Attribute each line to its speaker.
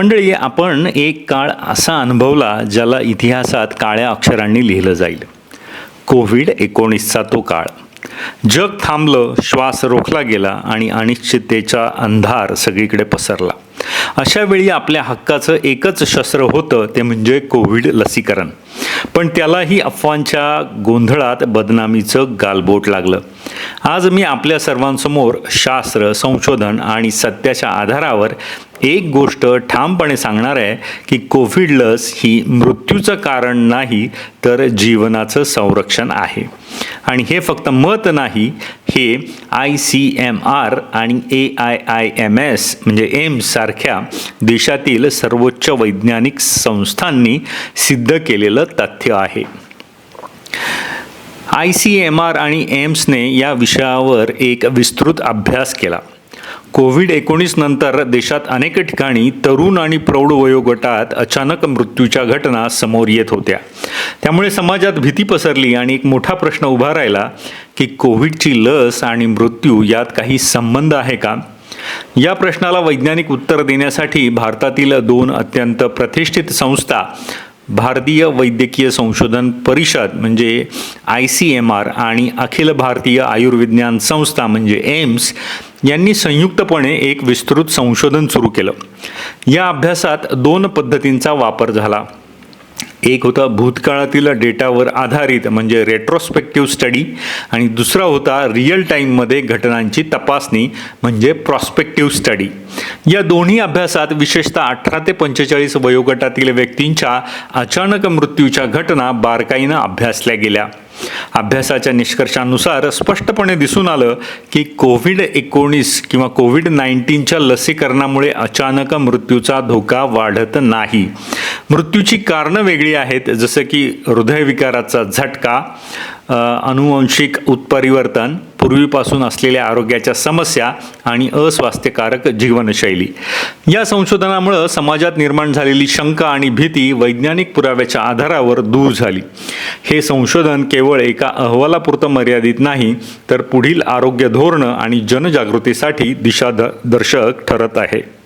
Speaker 1: मंडळी आपण एक काळ असा अनुभवला ज्याला इतिहासात काळ्या अक्षरांनी लिहिलं जाईल. कोविड एकोणीसचा तो काळ. जग थांबलं श्वास रोखला गेला आणि अनिश्चिततेचा अंधार सगळीकडे पसरला. अशा वेळी आपल्या हक्काचं एकच शस्त्र होतं ते म्हणजे कोविड लसीकरण. पण त्यालाही अफवांच्या गोंधळात बदनामीचं गालबोट लागलं. आज मी आपल्या सर्वांसमोर शास्त्र संशोधन आणि सत्याच्या आधारावर एक गोष्ट ठामपणे सांगणार आहे की कोविड लस ही मृत्यूचं कारण नाही तर जीवनाचं संरक्षण आहे. आणि हे फक्त मत नाही हे आय सी एम आर आणि A I I M S म्हणजे एम्स सारख्या देशातील सर्वोच्च वैज्ञानिक संस्थांनी सिद्ध केलेलं तथ्य आहे. आय सी एम आर आणि एम्सने या विषयावर एक विस्तृत अभ्यास केला. कोविड एकोणीस नंतर देशात अनेक ठिकाणी तरुण आणि प्रौढ वयोगटात अचानक मृत्यूच्या घटना समोर येत होत्या. त्यामुळे समाजात भीती पसरली आणि एक मोठा प्रश्न उभा राहिला की कोविडची लस आणि मृत्यू यात काही संबंध आहे का? या प्रश्नाला वैज्ञानिक उत्तर देण्यासाठी भारतातील दोन अत्यंत प्रतिष्ठित संस्था भारतीय वैद्यकीय संशोधन परिषद म्हणजे आय सी एम आर आणि अखिल भारतीय आयुर्विज्ञान संस्था म्हणजे एम्स यांनी संयुक्तपणे एक विस्तृत संशोधन सुरू केलं. या अभ्यासात दोन पद्धतींचा वापर झाला. एक होता भूतकाळातील डेटावर आधारित म्हणजे रेट्रोस्पेक्टिव्ह स्टडी आणि दुसरा होता रिअल टाईममध्ये घटनांची तपासणी म्हणजे प्रॉस्पेक्टिव्ह स्टडी या दोन्ही अभ्यासात विशेषतः अठरा ते पंचेचाळीस वयोगटातील व्यक्तींच्या अचानक मृत्यूच्या घटना बारकाईनं अभ्यासल्या गेल्या. अभ्यासाच्या निष्कर्षानुसार स्पष्टपणे दिसून आलं की कोविड एकोणीस किंवा कोविड नाईन्टीनच्या लसीकरणामुळे अचानक मृत्यूचा धोका वाढत नाही. मृत्यूची कारणं वेगळी आहेत जसं की हृदयविकाराचा झटका अनुवंशिक उत्परिवर्तन पूर्वीपासून असलेल्या आरोग्याच्या समस्या आणि अस्वास्थ्यकारक जीवनशैली. या संशोधनामुळं समाजात निर्माण झालेली शंका आणि भीती वैज्ञानिक पुराव्याच्या आधारावर दूर झाली. हे संशोधन केवळ एका अहवालापुरतं मर्यादित नाही तर पुढील आरोग्य धोरणं आणि जनजागृतीसाठी दिशादर्शक ठरत आहे.